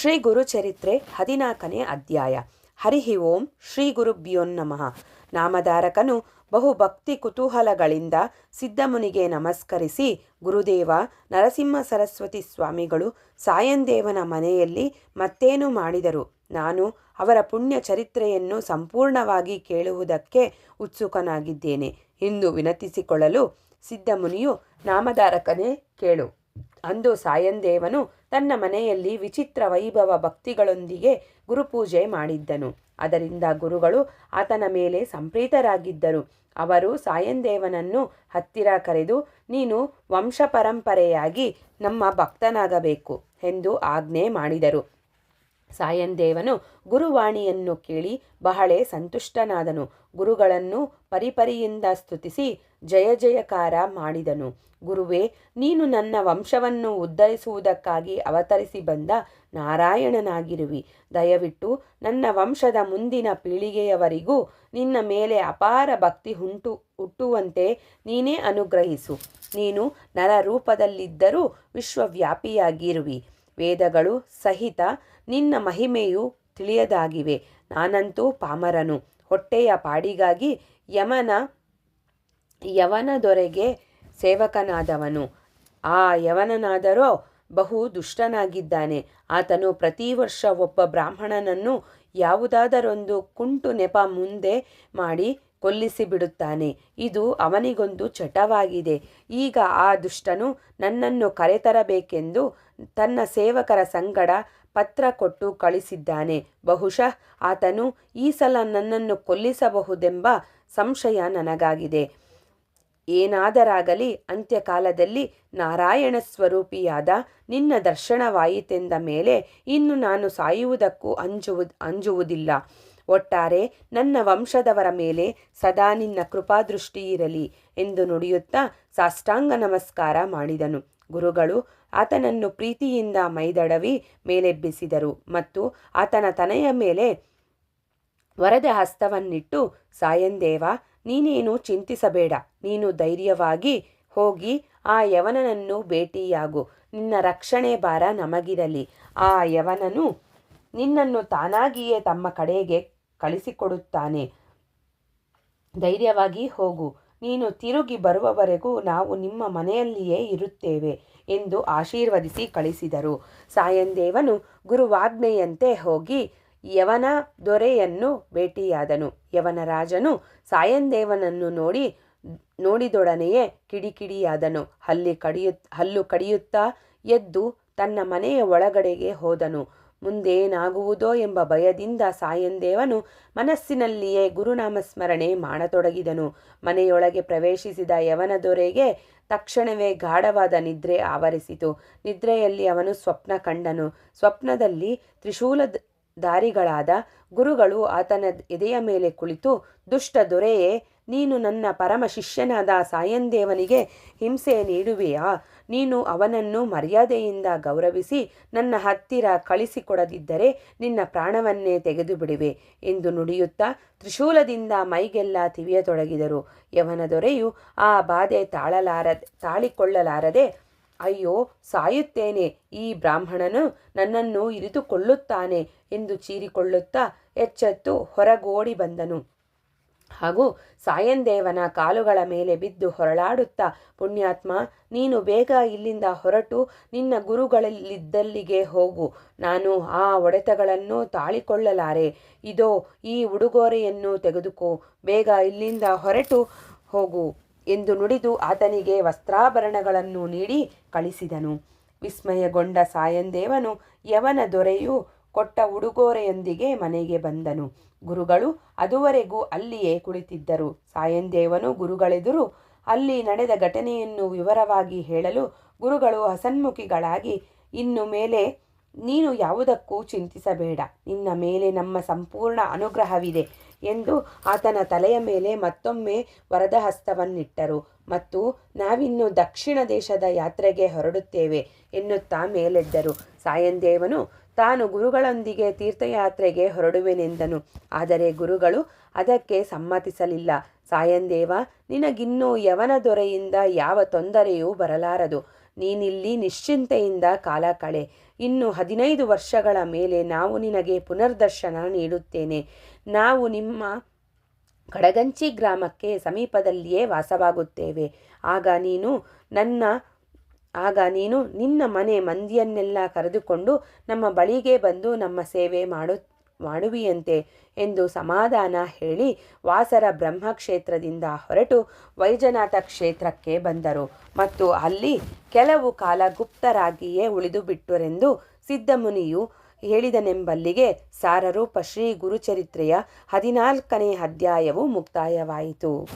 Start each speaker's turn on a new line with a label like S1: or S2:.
S1: ಶ್ರೀ ಗುರು ಚರಿತ್ರೆ ಹದಿನಾಲ್ಕನೇ ಅಧ್ಯಾಯ. ಹರಿಹಿ ಓಂ ಶ್ರೀ ಗುರುಭ್ಯೋ ನಮಃ. ನಾಮಧಾರಕನು ಬಹು ಭಕ್ತಿ ಕುತೂಹಲಗಳಿಂದ ಸಿದ್ಧಮುನಿಗೆ ನಮಸ್ಕರಿಸಿ ಗುರುದೇವ, ನರಸಿಂಹ ಸರಸ್ವತಿ ಸ್ವಾಮಿಗಳು ಸಾಯಂದೇವನ ಮನೆಯಲ್ಲಿ ಮತ್ತೇನು ಮಾಡಿದರು? ನಾನು ಅವರ ಪುಣ್ಯ ಚರಿತ್ರೆಯನ್ನು ಸಂಪೂರ್ಣವಾಗಿ ಕೇಳುವುದಕ್ಕೆ ಉತ್ಸುಕನಾಗಿದ್ದೇನೆ. ಎಂದು ವಿನತಿಸಿಕೊಳ್ಳಲು ಸಿದ್ಧಮುನಿಯು ನಾಮಧಾರಕನೇ ಕೇಳು. ಅಂದು ಸಾಯಂದೇವನು ತನ್ನ ಮನೆಯಲ್ಲಿ ವಿಚಿತ್ರ ವೈಭವ ಭಕ್ತಿಗಳೊಂದಿಗೆ ಗುರುಪೂಜೆ ಮಾಡಿದ್ದನು. ಅದರಿಂದ ಗುರುಗಳು ಆತನ ಮೇಲೆ ಸಂಪ್ರೀತರಾಗಿದ್ದರು. ಅವರು ಸಾಯಂದೇವನನ್ನು ಹತ್ತಿರ ಕರೆದು, ನೀನು ವಂಶ ಪರಂಪರೆಯಾಗಿ ನಮ್ಮ ಭಕ್ತನಾಗಬೇಕು ಎಂದು ಆಜ್ಞೆ ಮಾಡಿದರು. ಸಾಯಂದೇವನು ಗುರುವಾಣಿಯನ್ನು ಕೇಳಿ ಬಹಳ ಸಂತುಷ್ಟನಾದನು. ಗುರುಗಳನ್ನು ಪರಿಪರಿಯಿಂದ ಸ್ತುತಿಸಿ ಜಯ ಜಯಕಾರ ಮಾಡಿದನು. ಗುರುವೇ, ನೀನು ನನ್ನ ವಂಶವನ್ನು ಉದ್ಧರಿಸುವುದಕ್ಕಾಗಿ ಅವತರಿಸಿ ಬಂದ ನಾರಾಯಣನಾಗಿರುವಿ. ದಯವಿಟ್ಟು ನನ್ನ ವಂಶದ ಮುಂದಿನ ಪೀಳಿಗೆಯವರಿಗೂ ನಿನ್ನ ಮೇಲೆ ಅಪಾರ ಭಕ್ತಿ ಹುಂಟು, ಹುಟ್ಟುವಂತೆ ನೀನೇ ಅನುಗ್ರಹಿಸು. ನೀನು ನರ ರೂಪದಲ್ಲಿದ್ದರೂ ವಿಶ್ವವ್ಯಾಪಿಯಾಗಿರುವಿ. ವೇದಗಳು ಸಹಿತ ನಿನ್ನ ಮಹಿಮೆಯು ತಿಳಿಯದಾಗಿವೆ. ನಾನಂತೂ ಪಾಮರನು. ಹೊಟ್ಟೆಯ ಪಾಡಿಗಾಗಿ ಯಮನ ಯವನ ದೊರೆಗೆ ಸೇವಕನಾದವನು. ಆ ಯವನನಾದರೋ ಬಹು ದುಷ್ಟನಾಗಿದ್ದಾನೆ. ಆತನು ಪ್ರತಿ ವರ್ಷ ಒಬ್ಬ ಬ್ರಾಹ್ಮಣನನ್ನು ಯಾವುದಾದರೊಂದು ಕುಂಟು ನೆಪ ಮುಂದೆ ಮಾಡಿ ಕೊಲ್ಲಿಸಿ ಬಿಡುತ್ತಾನೆ ಇದು ಅವನಿಗೊಂದು ಚಟವಾಗಿದೆ. ಈಗ ಆ ದುಷ್ಟನು ನನ್ನನ್ನು ಕರೆತರಬೇಕೆಂದು ತನ್ನ ಸೇವಕರ ಸಂಗಡ ಪತ್ರ ಕೊಟ್ಟು ಕಳಿಸಿದ್ದಾನೆ. ಬಹುಶಃ ಆತನು ಈ ಸಲ ನನ್ನನ್ನು ಕೊಲ್ಲಿಸಬಹುದೆಂಬ ಸಂಶಯ ನನಗಾಗಿದೆ. ಏನಾದರಾಗಲಿ ಅಂತ್ಯಕಾಲದಲ್ಲಿ ನಾರಾಯಣ ಸ್ವರೂಪಿಯಾದ ನಿನ್ನ ದರ್ಶನವಾಯಿತೆಂದ ಮೇಲೆ ಇನ್ನು ನಾನು ಸಾಯುವುದಕ್ಕೂ ಅಂಜುವು, ಅಂಜುವುದಿಲ್ಲ. ಒಟ್ಟಾರೆ ನನ್ನ ವಂಶದವರ ಮೇಲೆ ಸದಾ ನಿನ್ನ ಕೃಪಾದೃಷ್ಟಿ ಇರಲಿ ಎಂದು ನುಡಿಯುತ್ತಾ ಸಾಷ್ಟಾಂಗ ನಮಸ್ಕಾರ ಮಾಡಿದನು. ಗುರುಗಳು ಆತನನ್ನು ಪ್ರೀತಿಯಿಂದ ಮೈದಡವಿ ಮೇಲೆಬ್ಬಿಸಿದರು ಮತ್ತು ಆತನ ತನೆಯ ಮೇಲೆ ವರದ ಹಸ್ತವನ್ನಿಟ್ಟು ಸಾಯಂದೇವ ನೀನೇನು ಚಿಂತಿಸಬೇಡ. ನೀನು ಧೈರ್ಯವಾಗಿ ಹೋಗಿ ಆ ಯವನನನ್ನು ಭೇಟಿಯಾಗು. ನಿನ್ನ ರಕ್ಷಣೆ ಭಾರ ನಮಗಿರಲಿ. ಆ ಯವನನು ನಿನ್ನನ್ನು ತಾನಾಗಿಯೇ ತಮ್ಮ ಕಡೆಗೆ ಕಳಿಸಿಕೊಡುತ್ತಾನೆ. ಧೈರ್ಯವಾಗಿ ಹೋಗು. ನೀನು ತಿರುಗಿ ಬರುವವರೆಗೂ ನಾವು ನಿಮ್ಮ ಮನೆಯಲ್ಲಿಯೇ ಇರುತ್ತೇವೆ ಎಂದು ಆಶೀರ್ವದಿಸಿ ಕಳಿಸಿದರು. ಸಾಯಂದೇವನು ಗುರುವಾಜ್ಞೆಯಂತೆ ಹೋಗಿ ಯವನ ದೊರೆಯನ್ನು ಭೇಟಿಯಾದನು. ಯವನ ರಾಜನು ಸಾಯಂದೇವನನ್ನು ನೋಡಿ, ನೋಡಿದೊಡನೆಯೇ ಕಿಡಿಕಿಡಿಯಾದನು. ಹಲ್ಲಿ ಕಡಿಯು, ಹಲ್ಲು ಕಡಿಯುತ್ತಾ ಎದ್ದು ತನ್ನ ಮನೆಯ ಒಳಗಡೆಗೆ ಹೋದನು. ಮುಂದೇನಾಗುವುದೋ ಎಂಬ ಭಯದಿಂದ ಸಾಯಂದೇವನು ಮನಸ್ಸಿನಲ್ಲಿಯೇ ಗುರುನಾಮಸ್ಮರಣೆ ಮಾಡತೊಡಗಿದನು. ಮನೆಯೊಳಗೆ ಪ್ರವೇಶಿಸಿದ ಯವನ ದೊರೆಗೆ ತಕ್ಷಣವೇ ಗಾಢವಾದ ನಿದ್ರೆ ಆವರಿಸಿತು. ನಿದ್ರೆಯಲ್ಲಿ ಅವನು ಸ್ವಪ್ನ ಕಂಡನು. ಸ್ವಪ್ನದಲ್ಲಿ ತ್ರಿಶೂಲ ದಾರಿಗಳಾದ ಗುರುಗಳು ಆತನ ಎದೆಯ ಮೇಲೆ ಕುಳಿತು, ದುಷ್ಟ ದೊರೆಯೇ, ನೀನು ನನ್ನ ಪರಮ ಶಿಷ್ಯನಾದ ಸಾಯಂದೇವನಿಗೆ ಹಿಂಸೆ ನೀಡುವೆಯಾ? ನೀನು ಅವನನ್ನು ಮರ್ಯಾದೆಯಿಂದ ಗೌರವಿಸಿ ನನ್ನ ಹತ್ತಿರ ಕಳಿಸಿಕೊಡದಿದ್ದರೆ ನಿನ್ನ ಪ್ರಾಣವನ್ನೇ ತೆಗೆದು ಬಿಡುವೆ ಎಂದು ನುಡಿಯುತ್ತಾ ತ್ರಿಶೂಲದಿಂದ ಮೈಗೆಲ್ಲ ತಿವಿಯತೊಡಗಿದರು ಯವನ ದೊರೆಯು ಆ ಬಾಧೆ ತಾಳಲಾರ, ತಾಳಿಕೊಳ್ಳಲಾರದೆ ಅಯ್ಯೋ, ಸಾಯುತ್ತೇನೆ. ಈ ಬ್ರಾಹ್ಮಣನು ನನ್ನನ್ನು ಇರಿದುಕೊಳ್ಳುತ್ತಾನೆ ಎಂದು ಚೀರಿಕೊಳ್ಳುತ್ತಾ ಎಚ್ಚೆತ್ತು ಹೊರಗೋಡಿ ಬಂದನು. ಹಾಗೂ ಸಾಯಂದೇವನ ಕಾಲುಗಳ ಮೇಲೆ ಬಿದ್ದು ಹೊರಳಾಡುತ್ತಾ, ಪುಣ್ಯಾತ್ಮ, ನೀನು ಬೇಗ ಇಲ್ಲಿಂದ ಹೊರಟು, ನಿನ್ನ ಗುರುಗಳಲ್ಲಿದ್ದಲ್ಲಿಗೆ ಹೋಗು. ನಾನು ಆ ಒಡೆತಗಳನ್ನು ತಾಳಿಕೊಳ್ಳಲಾರೆ. ಇದೋ, ಈ ಉಡುಗೊರೆಯನ್ನು ತೆಗೆದುಕೋ. ಬೇಗ ಇಲ್ಲಿಂದ ಹೊರಟು ಹೋಗು. ಎಂದು ನುಡಿದು ಆತನಿಗೆ ವಸ್ತ್ರಾಭರಣಗಳನ್ನು ನೀಡಿ ಕಳಿಸಿದನು. ವಿಸ್ಮಯಗೊಂಡ ಸಾಯಂದೇವನು ಯವನ ದೊರೆಯು ಕೊಟ್ಟ ಉಡುಗೊರೆಯೊಂದಿಗೆ ಮನೆಗೆ ಬಂದನು. ಗುರುಗಳು ಅದುವರೆಗೂ ಅಲ್ಲಿಯೇ ಕುಳಿತಿದ್ದರು. ಸಾಯಂದೇವನು ಗುರುಗಳೆದುರು ಅಲ್ಲಿ ನಡೆದ ಘಟನೆಯನ್ನು ವಿವರವಾಗಿ ಹೇಳಲು ಗುರುಗಳು ಹಸನ್ಮುಖಿಗಳಾಗಿ ಇನ್ನು ಮೇಲೆ ನೀನು ಯಾವುದಕ್ಕೂ ಚಿಂತಿಸಬೇಡ. ನಿನ್ನ ಮೇಲೆ ನಮ್ಮ ಸಂಪೂರ್ಣ ಅನುಗ್ರಹವಿದೆ ಎಂದು ಆತನ ತಲೆಯ ಮೇಲೆ ಮತ್ತೊಮ್ಮೆ ವರದ ಹಸ್ತವನ್ನಿಟ್ಟರು ಮತ್ತು ನಾವಿನ್ನು ದಕ್ಷಿಣ ದೇಶದ ಯಾತ್ರೆಗೆ ಹೊರಡುತ್ತೇವೆ ಎನ್ನುತ್ತಾ ಮೇಲೆದ್ದರು. ಸಾಯಂದೇವನು ತಾನು ಗುರುಗಳೊಂದಿಗೆ ತೀರ್ಥಯಾತ್ರೆಗೆ ಹೊರಡುವೆನೆಂದನು. ಆದರೆ ಗುರುಗಳು ಅದಕ್ಕೆ ಸಮ್ಮತಿಸಲಿಲ್ಲ. ಸಾಯಂದೇವ ನಿನಗಿನ್ನೂ ಯವನ ದೊರೆಯಿಂದ ಯಾವ ತೊಂದರೆಯೂ ಬರಲಾರದು. ನೀನಿಲ್ಲಿ ನಿಶ್ಚಿಂತೆಯಿಂದ ಕಾಲ ಕಳೆ. ಇನ್ನು ಹದಿನೈದು ವರ್ಷಗಳ ಮೇಲೆ ನಾವು ನಿನಗೆ ಪುನರ್ದರ್ಶನ ನೀಡುತ್ತೇನೆ. ನಾವು ನಿಮ್ಮ ಕಡಗಂಚಿ ಗ್ರಾಮಕ್ಕೆ ಸಮೀಪದಲ್ಲಿಯೇ ವಾಸವಾಗುತ್ತೇವೆ. ಆಗ ನೀನು ನನ್ನ, ಆಗ ನೀನು ನಿನ್ನ ಮನೆ ಮಂದಿಯನ್ನೆಲ್ಲ ಕರೆದುಕೊಂಡು ನಮ್ಮ ಬಳಿಗೆ ಬಂದು ನಮ್ಮ ಸೇವೆ ಮಾಡು ಮಾಡುವಿಯಂತೆ ಎಂದು ಸಮಾಧಾನ ಹೇಳಿ ವಾಸರ ಬ್ರಹ್ಮಕ್ಷೇತ್ರದಿಂದ ಹೊರಟು ವೈಜನಾಥ ಕ್ಷೇತ್ರಕ್ಕೆ ಬಂದರು. ಮತ್ತು ಅಲ್ಲಿ ಕೆಲವು ಕಾಲ ಗುಪ್ತರಾಗಿಯೇ ಉಳಿದು ಬಿಟ್ಟರೆಂದು ಸಿದ್ಧಮುನಿಯು ಹೇಳಿದನೆಂಬಲ್ಲಿಗೆ ಸಾರರೂಪ ಶ್ರೀ ಗುರುಚರಿತ್ರೆಯ ಹದಿನಾಲ್ಕನೇ ಅಧ್ಯಾಯವು ಮುಕ್ತಾಯವಾಯಿತು.